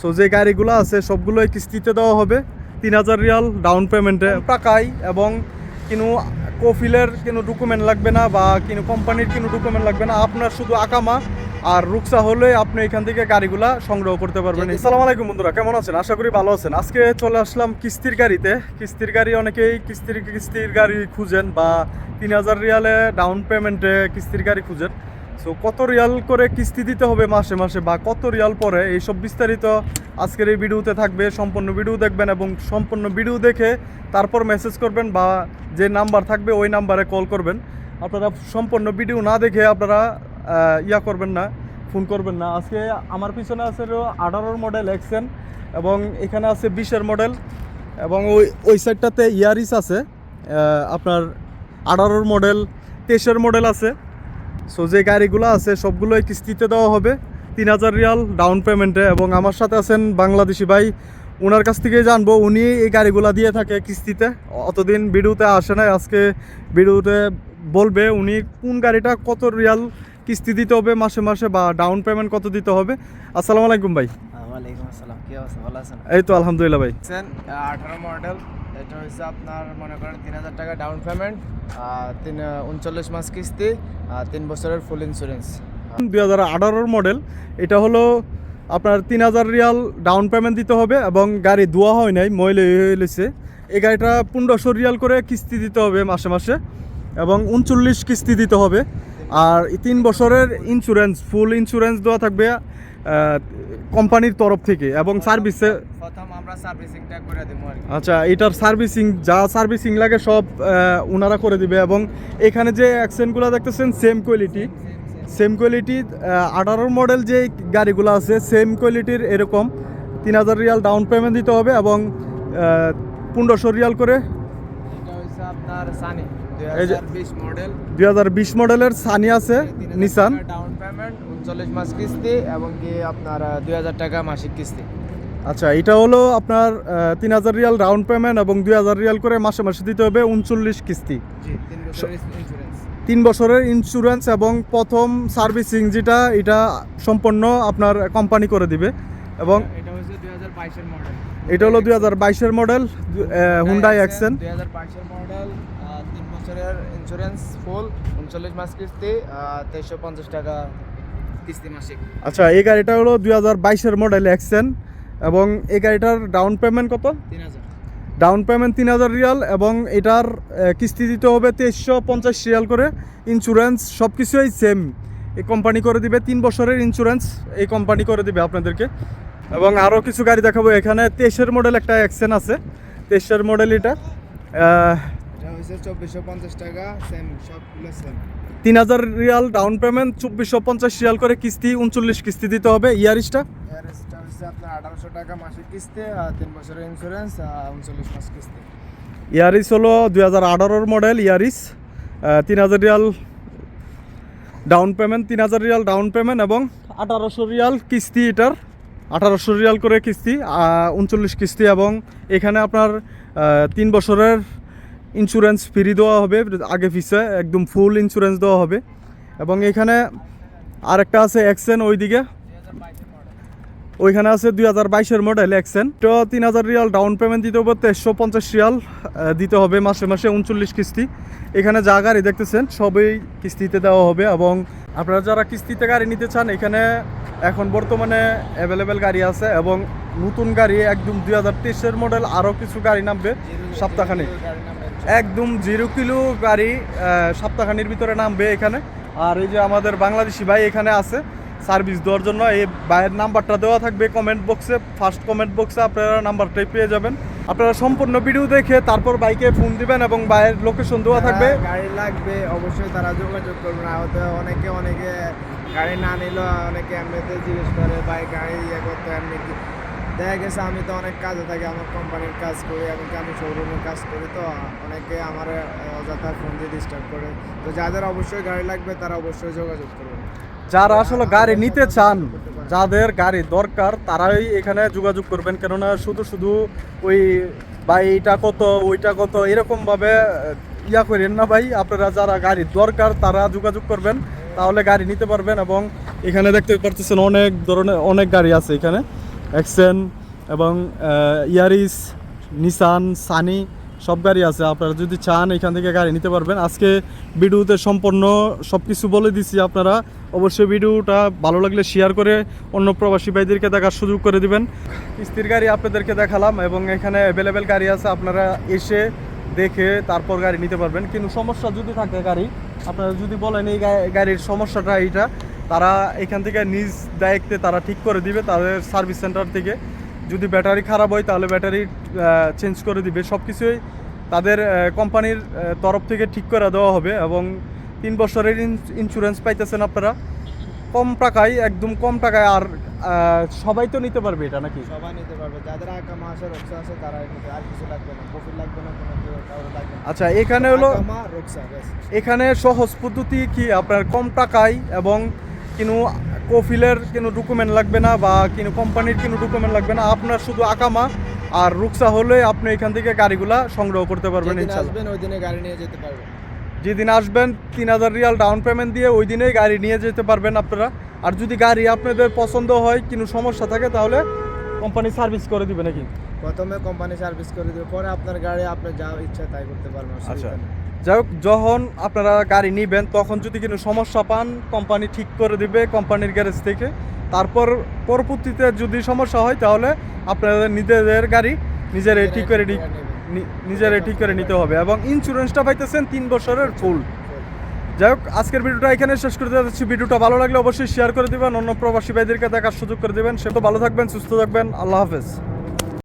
So যে গাড়িগুলো আছে সবগুলোই কিস্তিতে দেওয়া হবে। তিন হাজার রিয়াল ডাউন পেমেন্টে টাকায় এবং কোনো কফিলের কোনো ডকুমেন্ট লাগবে না বা কোনো কোম্পানির কোনো ডকুমেন্ট লাগবে না। আপনার শুধু আকামা আর রুকসা হলে আপনি এখান থেকে গাড়িগুলা সংগ্রহ করতে পারবেন। আসসালামু আলাইকুম বন্ধুরা কেমন আছেন? আশা করি ভালো আছেন। আজকে চলে আসলাম কিস্তির গাড়িতে। কিস্তির গাড়ি অনেকেই কিস্তির কিস্তির গাড়ি খুঁজেন বা তিন হাজার রিয়ালে ডাউন পেমেন্টে কিস্তির গাড়ি খুঁজেন। সো কত রিয়াল করে কিস্তি দিতে হবে মাসে মাসে বা কত রিয়াল পরে? এইসব বিস্তারিত আজকের এই ভিডিওতে থাকবে। সম্পূর্ণ ভিডিও দেখবেন এবং সম্পূর্ণ ভিডিও দেখে তারপর মেসেজ করবেন বা যে নাম্বার থাকবে ওই নাম্বারে কল করবেন। আপনারা সম্পূর্ণ ভিডিও না দেখে আপনারা ইয়া করবেন না ফোন করবেন না। আজকে আমার পিছনে আছে আঠারোর মডেল এক্সেন এবং এখানে আছে বিশের মডেল এবং ওই ওই সাইডটাতে ইয়ারিস আছে। আপনার আঠারোর মডেল তেইশের মডেল আছে। সো যে গাড়িগুলো আছে, সবগুলোই কিস্তিতে দেওয়া হবে। তিন হাজার রিয়াল ডাউন পেমেন্টে এবং আমার সাথে আছেন বাংলাদেশি ভাই। ওনার কাছ থেকেই জানব, উনি এই গাড়িগুলো দিয়ে থাকে কিস্তিতে। অতদিন ভিডিওতে আসে না আজকে ভিডিওতে বলবে উনি কোন গাড়িটা কত রিয়াল কিস্তি দিতে হবে মাসে মাসে বা ডাউন পেমেন্ট কত দিতে হবে। আসসালামু আলাইকুম ভাই। কি অবস্থা? ভালো আছেন? এই তো আলহামদুলিল্লাহ ভাই। আঠারো মডেল এটা হচ্ছে আপনার মনে করেন তিন হাজার টাকা ডাউন পেমেন্ট তিন উনচল্লিশ মাস কিস্তি তিন বছরের ফুল ইন্স্যুরেন্স দুই হাজার আঠারোর মডেল এটা হলো আপনার তিন হাজার রিয়াল ডাউন পেমেন্ট দিতে হবে এবং গাড়ি ধোয়া হয় নাই ময়লে হয়েছে এই গাড়িটা পনেরোশো রিয়াল করে কিস্তি দিতে হবে মাসে মাসে এবং উনচল্লিশ কিস্তি দিতে হবে। আর তিন বছরের ইন্স্যুরেন্স ফুল ইন্স্যুরেন্স দেওয়া থাকবে কোম্পানির তরফ থেকে এবং সার্ভিসে প্রথম আমরা সার্ভিসিংটা করে দেবো আচ্ছা এটার সার্ভিসিং যা সার্ভিসিং লাগে সব ওনারা করে দিবে এবং এখানে যে অ্যাক্সেন্টগুলো দেখতেছেন সেম কোয়ালিটি সেম কোয়ালিটি আঠারোর মডেল যে গাড়িগুলো আছে সেম কোয়ালিটির এরকম। তিন হাজার রিয়াল ডাউন পেমেন্ট দিতে হবে এবং পনেরোশো রিয়াল করে আপনার সানি দুই হাজার বিশ মডেলের সানি আছে নিসান ডাউন পেমেন্ট উনচল্লিশ মাস কিস্তি এবং কি আপনার দুই হাজার টাকা মাসিক কিস্তি। আচ্ছা এটা হলো আপনার তিন হাজার রিয়াল ডাউন পেমেন্ট এবং দুই হাজার রিয়াল করে মাসে মাসে দিতে হবে উনচল্লিশ কিস্তি। তিন বছরের ইন্স্যুরেন্স তিন বছরের ইন্স্যুরেন্স এবং প্রথম সার্ভিসিং যেটা এটা সম্পন্ন আপনার কোম্পানি করে দিবে। এবং এটা হচ্ছে দুই হাজার বাইশের মডেল এটা হলো দুই হাজার বাইশের মডেল হুন্ডাই অ্যাকশন দুই হাজার বাইশের মডেল তিন বছরের ইন্স্যুরেন্স ফুল উনচল্লিশ মাস কিস্তি তেইশশো পঞ্চাশ টাকা কিস্তি মাসিক। আচ্ছা এই গাড়িটা হলো দুই হাজার বাইশের মডেল এক্সেন এবং এই গাড়িটার ডাউন পেমেন্ট কত? তিন হাজার। ডাউন পেমেন্ট তিন হাজার রিয়াল এবং এটার কিস্তি দিতে হবে তেইশশো পঞ্চাশ রিয়াল করে। ইন্স্যুরেন্স সব কিছুই সেম এই কোম্পানি করে দিবে তিন বছরের ইন্স্যুরেন্স এই কোম্পানি করে দিবে আপনাদেরকে। এবং আরও কিছু গাড়ি দেখাবো এখানে তেইশের মডেল একটা অ্যাকসেন আছে। তেইশের মডেল এটা। চব্বিশশো পঞ্চাশ টাকা সেম সবগুলো সেম তিন হাজার রিয়াল ডাউন পেমেন্ট চব্বিশশো পঞ্চাশ রিয়াল করে কিস্তি উনচল্লিশ কিস্তি দিতে হবে। ইয়ারিসটা এয়ারএসটা হচ্ছে আপনার আঠারোশো টাকা মাসিক কিস্তি আর তিন বছরের ইন্স্যুরেন্স উনচল্লিশ মাস কিস্তি। ইয়ারিস হলো দুই হাজার আঠারোর মডেল ইয়ারিস। তিন হাজার রিয়াল ডাউন পেমেন্ট তিন হাজার রিয়াল ডাউন পেমেন্ট এবং আঠারোশো রিয়াল কিস্তি এটার। আঠারোশো রিয়াল করে কিস্তি উনচল্লিশ কিস্তি এবং এখানে আপনার তিন বছরের ইন্স্যুরেন্স ফ্রি দেওয়া হবে, আগে পিছে একদম ফুল ইন্স্যুরেন্স দেওয়া হবে। এবং এখানে আরেকটা আছে এক্সেন ওইদিকে। ওইখানে আছে দুই হাজার বাইশের মডেল এক্সেন তো তিন হাজার রিয়াল ডাউন পেমেন্ট দিতে হবে, তেইশশো পঞ্চাশ রিয়াল দিতে হবে মাসে মাসে উনচল্লিশ কিস্তি। এখানে যা গাড়ি দেখতেছেন, সবই কিস্তিতে দেওয়া হবে এবং আপনারা যারা কিস্তিতে গাড়ি নিতে চান, এখানে এখন বর্তমানে অ্যাভেলেবেল গাড়ি আছে এবং নতুন গাড়ি একদম দুই হাজার তেইশের মডেল আরও কিছু গাড়ি নামবে সপ্তাহখানেক। একদম জিরো কিলো গাড়ি সপ্তাহখানির ভিতরে নামবে এখানে। আর এই যে আমাদের বাংলাদেশি ভাই এখানে আছে সার্ভিস দেওয়ার জন্য এই ভাইয়ের নাম্বারটা দেওয়া থাকবে কমেন্ট বক্সে ফার্স্ট কমেন্ট বক্সে আপনারা নাম্বারটাই পেয়ে যাবেন। আপনারা সম্পূর্ণ ভিডিও দেখে তারপর বাইকে ফোন দিবেন এবং বাইয়ের লোকেশন দেওয়া থাকবে। গাড়ি লাগবে অবশ্যই তারা যোগাযোগ করবে না হয়তো অনেকে অনেকে গাড়ি না নিল অনেকে এমনিতে জিজ্ঞেস করে ভাই গাড়ি ইয়ে করতে এমনি দেখা গেছে আমি তো অনেক কাজে থাকি, আমার কোম্পানির কাজ করি এমনকি আমি শোরুমে কাজ করি তো অনেকে আমার অযথা ফোন দিয়ে ডিস্টার্ব করে। তো যাদের অবশ্যই গাড়ি লাগবে তারা অবশ্যই যোগাযোগ করবে যারা আসলে গাড়ি নিতে চান, যাদের গাড়ি দরকার, তারাই এখানে যোগাযোগ করবেন। কেননা শুধু শুধু ওই ভাই এইটা কত, ওইটা কত এরকম ভাবে ইয়া করেন না ভাই। আপনারা যারা গাড়ি দরকার, তারা যোগাযোগ করবেন। তাহলে গাড়ি নিতে পারবেন এবং এখানে দেখতে পারতেছেন অনেক ধরনের, অনেক গাড়ি আছে এখানে। এক্সেন এবং ইয়ারিস নিসান সানি সব গাড়ি আছে। আপনারা যদি চান এখান থেকে গাড়ি নিতে পারবেন। আজকে ভিডিওতে সম্পূর্ণ সব কিছু বলে দিছি আপনারা। অবশ্যই ভিডিওটা ভালো লাগলে শেয়ার করে অন্য প্রবাসী ভাইদেরকে দেখার সুযোগ করে দিবেন। কিস্তির গাড়ি আপনাদেরকে দেখালাম এবং এখানে অ্যাভেলেবেল গাড়ি আছে। আপনারা এসে দেখে তারপর গাড়ি নিতে পারবেন। কিন্তু সমস্যা যদি থাকে গাড়ি, আপনারা যদি বলেন এই গাড়ির সমস্যাটা এইটা তারা এখান থেকে নিজ দায়িত্বে তারা ঠিক করে দিবে তাদের সার্ভিস সেন্টার থেকে। যদি ব্যাটারি খারাপ হয় তাহলে ব্যাটারি চেঞ্জ করে দিবে। সব কিছুই তাদের কোম্পানির তরফ থেকে ঠিক করে দেওয়া হবে এবং তিন বছরের ইন্স্যুরেন্স পাইতেছেন আপনারা। কম টাকায় একদম কম টাকায় আর সবাই তো নিতে পারবে এটা নাকি? সবাই নিতে পারবে। যাদের আকামা আছে রোকসা আছে তারা নিতে আর কিছু লাগবে না। প্রফিট লাগবে না কোনো লাগবে না। আচ্ছা এখানে হলো এখানে সহজ পদ্ধতি কি? আপনার কম টাকায় এবং কোনো কফিলের কোনো ডকুমেন্ট লাগবে না বা কোনো কোম্পানির কোনো ডকুমেন্ট লাগবে না। আপনার শুধু আকামা আর রুকসা হলে আপনি এখান থেকে গাড়িগুলা সংগ্রহ করতে পারবেন যেদিন আসবেন ওই দিনে গাড়ি নিয়ে যেতে পারবেন। যেদিন আসবেন তিন হাজার রিয়াল ডাউন পেমেন্ট দিয়ে ওই দিনেই গাড়ি নিয়ে যেতে পারবেন আপনারা। আর যদি গাড়ি আপনাদের পছন্দ হয় কোনো সমস্যা থাকে তাহলে কোম্পানি সার্ভিস করে দিবে নাকি? প্রথমে কোম্পানি সার্ভিস করে দেবে পরে আপনার গাড়ি আপনি যা ইচ্ছা তাই করতে পারবেন আচ্ছা। যাই হোক যখন আপনারা গাড়ি নিবেন তখন যদি কোনো সমস্যা পান কোম্পানি ঠিক করে দিবে কোম্পানির গ্যারেজ থেকে। তারপর পরবর্তীতে যদি সমস্যা হয় তাহলে আপনাদের নিজেদের গাড়ি নিজের ঠিক করে নি- নি- নিজের ঠিক করে নিতে হবে। এবং ইন্স্যুরেন্সটা পাইতেছেন তিন বছরের ফুল যাই হোক, আজকের ভিডিওটা এখানে শেষ করে যাচ্ছি। ভিডিওটা ভালো লাগলে অবশ্যই শেয়ার করে দেবেন। অন্য প্রবাসী ভাইদেরকে দেখার সুযোগ করে দেবেন। সে তো ভালো থাকবেন, সুস্থ থাকবেন। আল্লাহ হাফেজ।